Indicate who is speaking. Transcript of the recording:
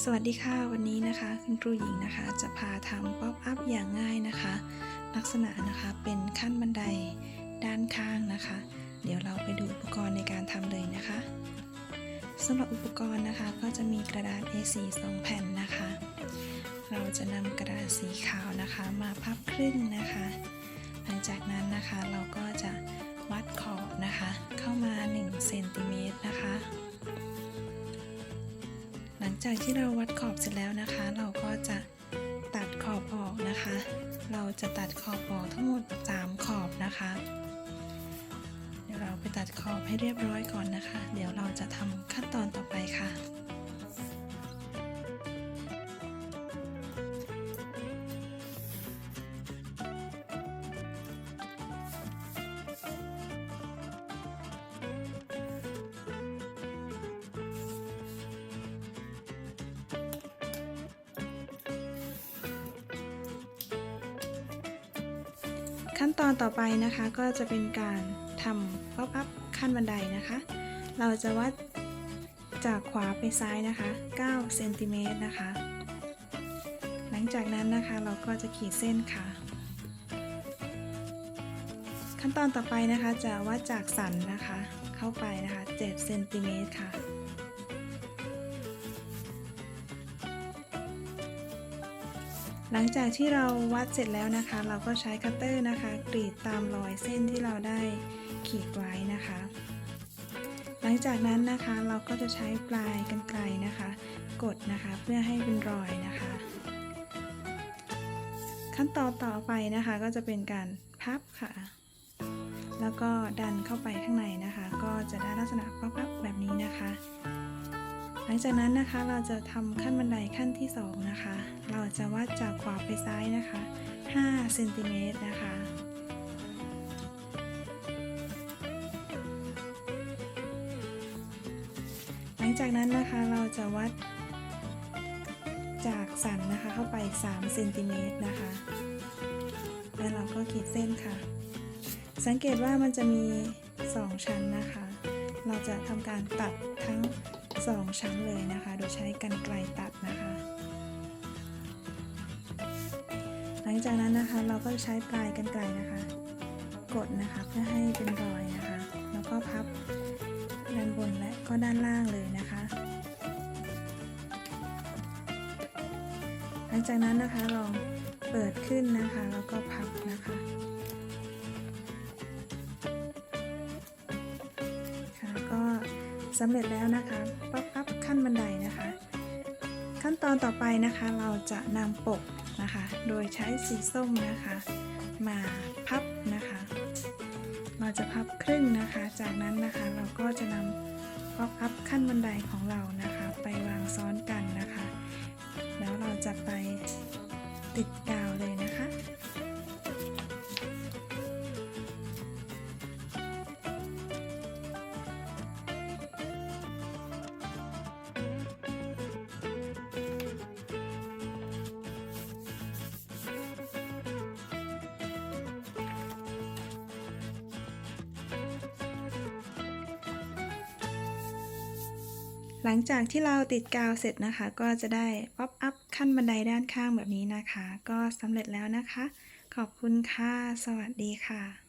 Speaker 1: สวัสดีค่ะ วันนี้นะคะคุณครูหญิงนะคะจะพาทำป๊อปอัพอย่างง่ายนะคะ ลักษณะนะคะเป็นขั้นบันไดด้านข้างนะคะ เดี๋ยวเราไปดูอุปกรณ์ในการทำเลยนะคะสำหรับอุปกรณ์นะคะก็จะมีกระดาษ A4 2 แผ่นนะคะ เราจะนำกระดาษสีขาวนะคะ มาพับครึ่งนะคะ หลังจากนั้นนะคะเราก็ จากที่เราวัดขอบเสร็จแล้วนะคะ เราก็จะตัดขอบออกนะคะ เราจะตัดขอบออกทั้งหมด 3 ขอบนะคะ เดี๋ยวเราไปตัดขอบให้เรียบร้อยก่อนนะคะ เดี๋ยวเราจะทำขั้นตอนต่อไปค่ะ ขั้นตอนต่อไปนะคะก็จะเป็นการทำป๊อปอัพขั้นบันไดนะคะ เราจะวัดจากขวาไปซ้ายนะคะ9เซนติเมตรนะคะ หลังจากนั้นนะคะเราก็จะขีดเส้นค่ะ ขั้นตอนต่อไปนะคะจะวัดจากสันนะคะ เข้าไปนะคะ7เซนติเมตรค่ะ หลังจากที่เราวัดเสร็จแล้วนะคะ เราก็ใช้คัตเตอร์นะคะ กรีดตามรอยเส้นที่เราได้ขีดไว้นะคะ หลังจากนั้นนะคะเราก็จะใช้ปลายกันไกลนะคะ กดนะคะเพื่อให้เป็นรอยนะคะ ขั้นตอนต่อไปนะคะก็จะเป็นการพับค่ะ แล้วก็ดันเข้าไปข้างในนะคะ ก็จะได้ลักษณะพับ ลังจากนั้นนะคะเราจะทำขั้นบันไดขั้นที่ 2 นะคะ เราจะวัดจากขวาไปซ้ายนะคะ5เซนติเมตรนะคะหลังจากนั้นนะคะเราจะวัดจากสันนะคะเข้าไป3เซนติเมตรนะคะแล้วเราก็ขีดเส้นค่ะ สังเกตว่ามันจะมี 2 ชั้นนะคะ เราจะทำการตัดทั้ง 2 ชั้นเลยนะคะ โดยใช้กันไกลตัดนะคะ หลังจากนั้นนะคะเราก็ใช้ปลายกันไกลนะคะ กดนะคะเพื่อให้เป็นรอยนะคะ แล้วก็พับด้านบนและก็ด้านล่างเลยนะคะ หลังจากนั้นนะคะลองเปิดขึ้นนะคะ แล้วก็พับนะคะค่ะ สำเร็จแล้วนะคะป๊อปอัพขั้นบันไดนะคะ ขั้นตอนต่อไปนะคะเราจะนำปกนะคะ โดยใช้สีส้มนะคะ มาพับนะคะ เราจะพับครึ่งนะคะ จากนั้นนะคะเราก็จะนำป๊อปอัพขั้นบันไดของเรานะคะ ไปวางซ้อนกันนะคะ แล้วเราจะไปติดกาว หลังจากที่เราติดกาวเสร็จนะคะ ก็จะได้ป๊อปอัพขั้นบันไดด้านข้างแบบนี้นะคะ ก็สำเร็จแล้วนะคะ ขอบคุณค่ะ สวัสดีค่ะ